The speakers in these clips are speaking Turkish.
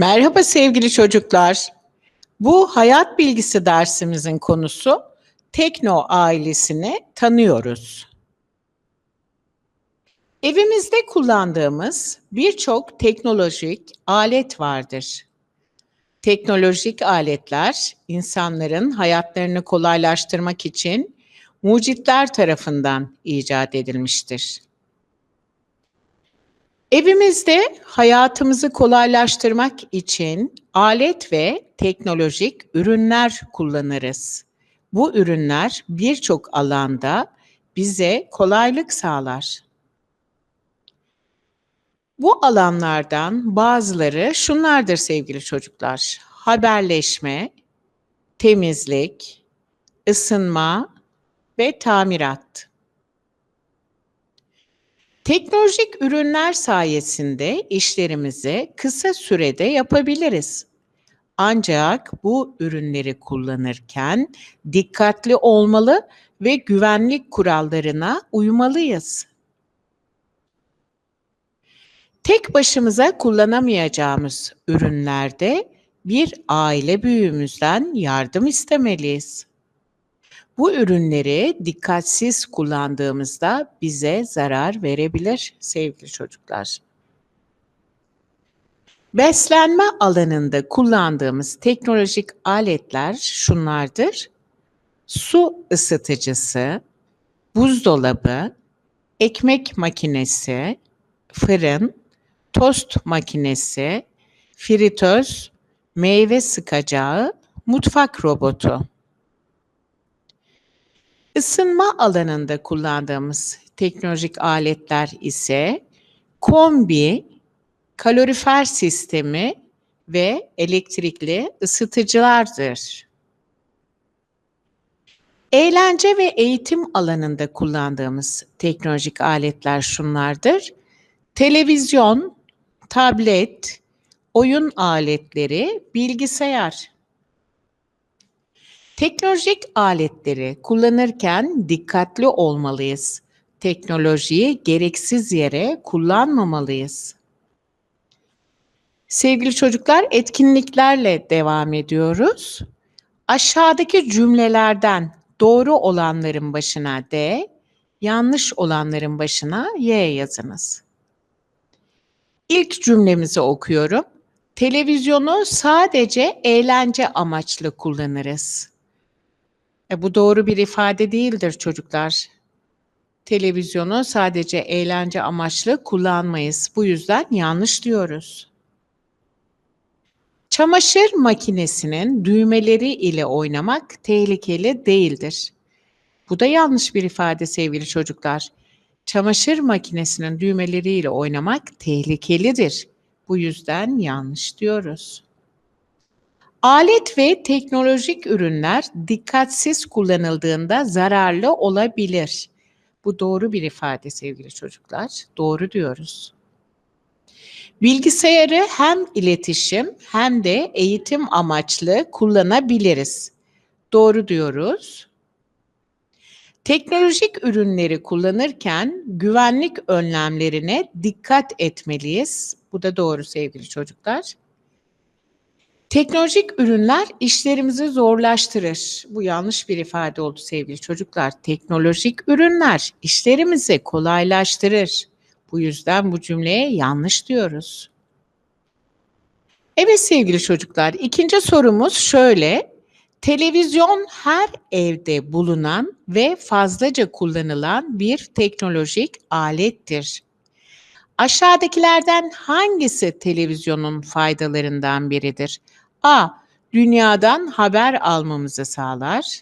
Merhaba sevgili çocuklar. Bu hayat bilgisi dersimizin konusu Tekno ailesini tanıyoruz. Evimizde kullandığımız birçok teknolojik alet vardır. Teknolojik aletler insanların hayatlarını kolaylaştırmak için mucitler tarafından icat edilmiştir. Evimizde hayatımızı kolaylaştırmak için alet ve teknolojik ürünler kullanırız. Bu ürünler birçok alanda bize kolaylık sağlar. Bu alanlardan bazıları şunlardır sevgili çocuklar. Haberleşme, temizlik, ısınma ve tamirat. Teknolojik ürünler sayesinde işlerimizi kısa sürede yapabiliriz. Ancak bu ürünleri kullanırken dikkatli olmalı ve güvenlik kurallarına uymalıyız. Tek başımıza kullanamayacağımız ürünlerde bir aile büyüğümüzden yardım istemeliyiz. Bu ürünleri dikkatsiz kullandığımızda bize zarar verebilir sevgili çocuklar. Beslenme alanında kullandığımız teknolojik aletler şunlardır. Su ısıtıcısı, buzdolabı, ekmek makinesi, fırın, tost makinesi, fritöz, meyve sıkacağı, mutfak robotu. Isınma alanında kullandığımız teknolojik aletler ise kombi, kalorifer sistemi ve elektrikli ısıtıcılardır. Eğlence ve eğitim alanında kullandığımız teknolojik aletler şunlardır. Televizyon, tablet, oyun aletleri, bilgisayar. Teknolojik aletleri kullanırken dikkatli olmalıyız. Teknolojiyi gereksiz yere kullanmamalıyız. Sevgili çocuklar, etkinliklerle devam ediyoruz. Aşağıdaki cümlelerden doğru olanların başına D, yanlış olanların başına Y yazınız. İlk cümlemizi okuyorum. Televizyonu sadece eğlence amaçlı kullanırız. E, bu doğru bir ifade değildir çocuklar. Televizyonu sadece eğlence amaçlı kullanmayız. Bu yüzden yanlış diyoruz. Çamaşır makinesinin düğmeleri ile oynamak tehlikeli değildir. Bu da yanlış bir ifade sevgili çocuklar. Çamaşır makinesinin düğmeleriyle oynamak tehlikelidir. Bu yüzden yanlış diyoruz. Alet ve teknolojik ürünler dikkatsiz kullanıldığında zararlı olabilir. Bu doğru bir ifade sevgili çocuklar. Doğru diyoruz. Bilgisayarı hem iletişim hem de eğitim amaçlı kullanabiliriz. Doğru diyoruz. Teknolojik ürünleri kullanırken güvenlik önlemlerine dikkat etmeliyiz. Bu da doğru sevgili çocuklar. Teknolojik ürünler işlerimizi zorlaştırır. Bu yanlış bir ifade oldu sevgili çocuklar. Teknolojik ürünler işlerimizi kolaylaştırır. Bu yüzden bu cümleye yanlış diyoruz. Evet sevgili çocuklar, ikinci sorumuz şöyle. Televizyon her evde bulunan ve fazlaca kullanılan bir teknolojik alettir. Aşağıdakilerden hangisi televizyonun faydalarından biridir? A. Dünyadan haber almamızı sağlar.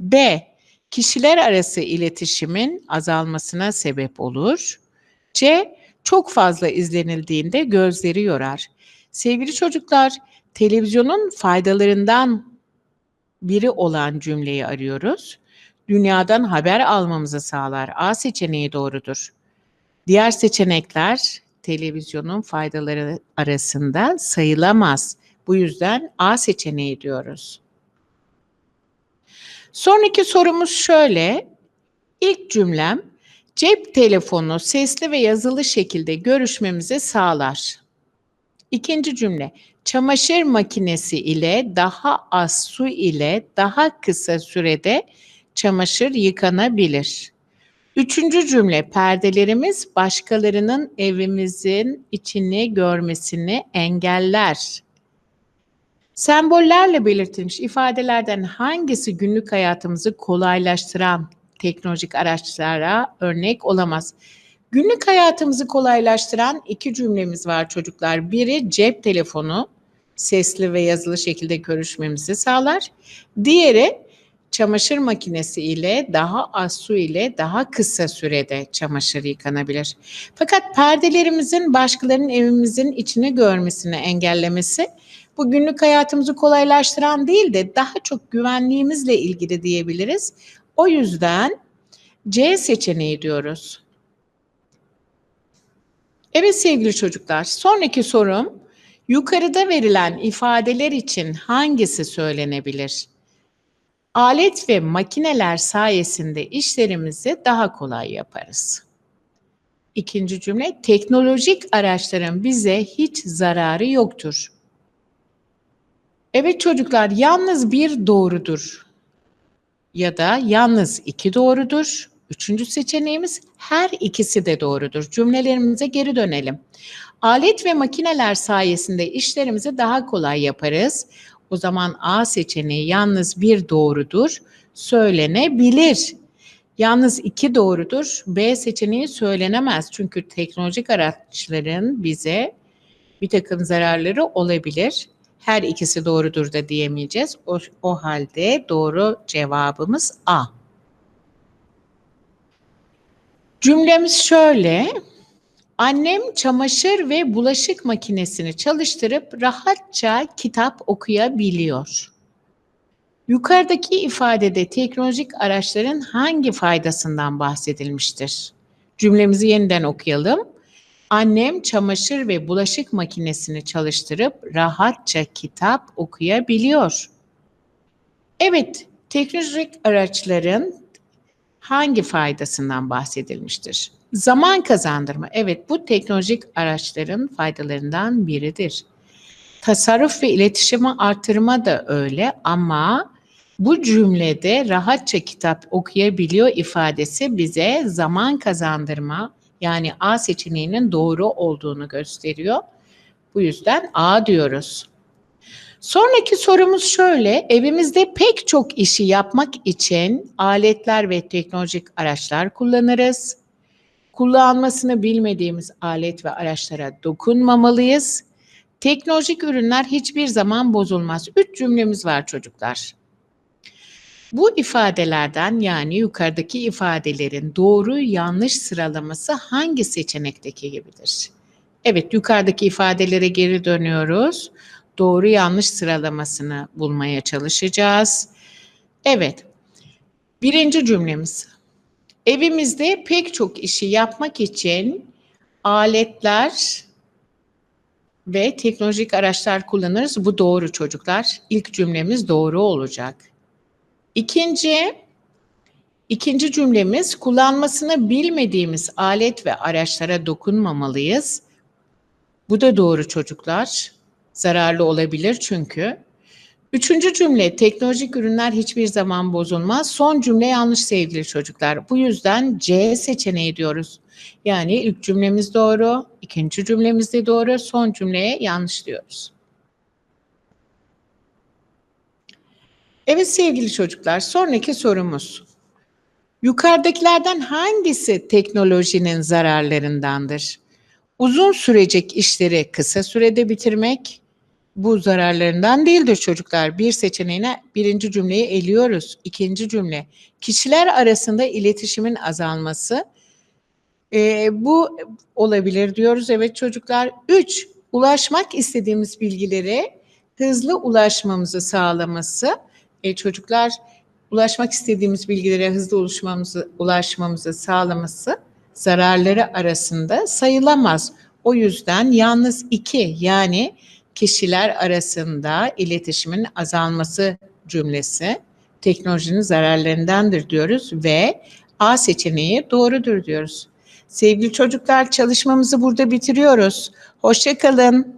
B. Kişiler arası iletişimin azalmasına sebep olur. C. Çok fazla izlenildiğinde gözleri yorar. Sevgili çocuklar, televizyonun faydalarından biri olan cümleyi arıyoruz. Dünyadan haber almamızı sağlar. A seçeneği doğrudur. Diğer seçenekler televizyonun faydaları arasında sayılamaz. Bu yüzden A seçeneği diyoruz. Sonraki sorumuz şöyle. İlk cümlem cep telefonu sesli ve yazılı şekilde görüşmemizi sağlar. İkinci cümle. Çamaşır makinesi ile daha az su ile daha kısa sürede çamaşır yıkanabilir. Üçüncü cümle. Perdelerimiz başkalarının evimizin içini görmesini engeller. Sembollerle belirtilmiş ifadelerden hangisi günlük hayatımızı kolaylaştıran teknolojik araçlara örnek olamaz? Günlük hayatımızı kolaylaştıran iki cümlemiz var çocuklar. Biri cep telefonu sesli ve yazılı şekilde görüşmemizi sağlar. Diğeri çamaşır makinesi ile daha az su ile daha kısa sürede çamaşır yıkanabilir. Fakat perdelerimizin başkalarının evimizin içini görmesini engellemesi bu günlük hayatımızı kolaylaştıran değil de daha çok güvenliğimizle ilgili diyebiliriz. O yüzden C seçeneği diyoruz. Evet sevgili çocuklar, sonraki sorum yukarıda verilen ifadeler için hangisi söylenebilir? Alet ve makineler sayesinde işlerimizi daha kolay yaparız. İkinci cümle, teknolojik araçların bize hiç zararı yoktur. Evet çocuklar, yalnız bir doğrudur ya da yalnız iki doğrudur. Üçüncü seçeneğimiz her ikisi de doğrudur. Cümlelerimize geri dönelim. Alet ve makineler sayesinde işlerimizi daha kolay yaparız. O zaman A seçeneği yalnız bir doğrudur, söylenebilir. Yalnız iki doğrudur, B seçeneği söylenemez. Çünkü teknolojik araçların bize bir takım zararları olabilir. Her ikisi doğrudur da diyemeyeceğiz. O, o halde doğru cevabımız A. Cümlemiz şöyle. Annem çamaşır ve bulaşık makinesini çalıştırıp rahatça kitap okuyabiliyor. Yukarıdaki ifadede teknolojik araçların hangi faydasından bahsedilmiştir? Cümlemizi yeniden okuyalım. Annem çamaşır ve bulaşık makinesini çalıştırıp rahatça kitap okuyabiliyor. Evet, teknolojik araçların hangi faydasından bahsedilmiştir? Zaman kazandırma. Evet bu teknolojik araçların faydalarından biridir. Tasarruf ve iletişimi artırma da öyle ama bu cümlede rahatça kitap okuyabiliyor ifadesi bize zaman kazandırma yani A seçeneğinin doğru olduğunu gösteriyor. Bu yüzden A diyoruz. Sonraki sorumuz şöyle. Evimizde pek çok işi yapmak için aletler ve teknolojik araçlar kullanırız. Kullanmasını bilmediğimiz alet ve araçlara dokunmamalıyız. Teknolojik ürünler hiçbir zaman bozulmaz. Üç cümlemiz var çocuklar. Bu ifadelerden yani yukarıdaki ifadelerin doğru yanlış sıralaması hangi seçenekteki gibidir? Evet yukarıdaki ifadelere geri dönüyoruz. Doğru yanlış sıralamasını bulmaya çalışacağız. Evet. Birinci cümlemiz. Evimizde pek çok işi yapmak için aletler ve teknolojik araçlar kullanırız. Bu doğru çocuklar. İlk cümlemiz doğru olacak. İkinci, ikinci cümlemiz kullanmasını bilmediğimiz alet ve araçlara dokunmamalıyız. Bu da doğru çocuklar. Zararlı olabilir çünkü. Üçüncü cümle teknolojik ürünler hiçbir zaman bozulmaz. Son cümle yanlış sevgili çocuklar. Bu yüzden C seçeneği diyoruz. Yani ilk cümlemiz doğru, ikinci cümlemiz de doğru, son cümleye yanlış diyoruz. Evet sevgili çocuklar, sonraki sorumuz. Yukarıdakilerden hangisi teknolojinin zararlarındandır? Uzun sürecek işleri kısa sürede bitirmek bu zararlarından değildir çocuklar. Bir seçeneğine birinci cümleyi eliyoruz. İkinci cümle kişiler arasında iletişimin azalması. E, bu olabilir diyoruz. Evet çocuklar. Üç, ulaşmak istediğimiz bilgilere hızlı ulaşmamızı sağlaması. E, çocuklar ulaşmak istediğimiz bilgilere hızlı ulaşmamızı, ulaşmamızı sağlaması zararları arasında sayılamaz. O yüzden yalnız iki yani kişiler arasında iletişimin azalması cümlesi teknolojinin zararlarındandır diyoruz ve A seçeneği doğrudur diyoruz. Sevgili çocuklar çalışmamızı burada bitiriyoruz. Hoşçakalın.